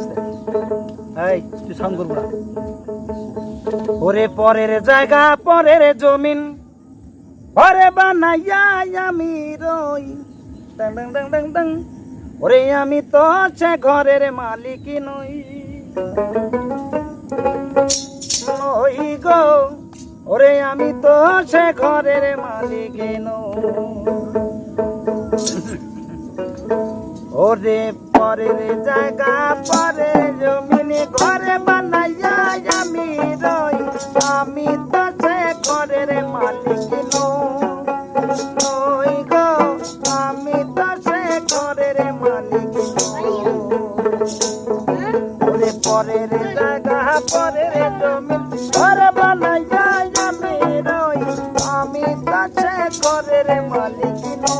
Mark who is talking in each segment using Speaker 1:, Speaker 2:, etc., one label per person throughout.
Speaker 1: আস্তে। এই, তুই সাউন্ড করব না। ওরে পরের জায়গা, পরের জমিন। ওরে বানাইয়া আমি রই। ডং ডং ডং ডং ডং ওরে আমি তো সে ঘরের মালিক নই। নই গো। ওরে আমি তো সে ঘরের মালিক নই। ওরে পরের জায়গা, পরে জমিনে ঘরে বানাইয়া আমি রই। আমি তো সে ঘরের মালিক নই গো, আমি তো সে ঘরের মালিক ওরে পরের জায়গা, পরের জমিন ঘরে বানাইয়া আমি রই। আমি তো সে ঘরের মালিক নই।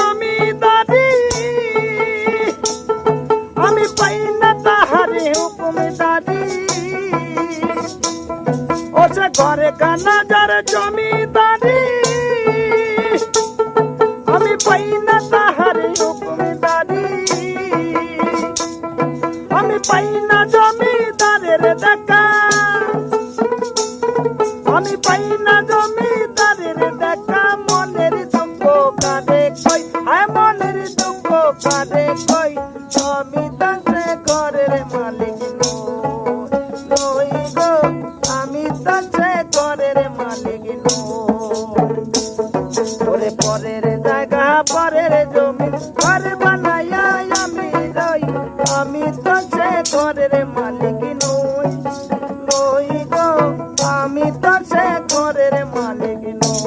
Speaker 1: ঘরে কানা যার জমিদারি। আমি পাই না তাহারে হুকুমদারি আমি পাই না জমিদারের দেখা। আমি পাই না জমিদারের দেখা। মনের দুঃখ কারে কই, হায় মনের দুঃখ কারে কই। জমিদারে ঘরের মালিক পরে পরের জায়গা, পরের জমি, ঘর বানাইয়া আমি রই। আমি তো সে ঘরের মালিক নই নই গো। আমি তো সে ঘরের মালিক নই।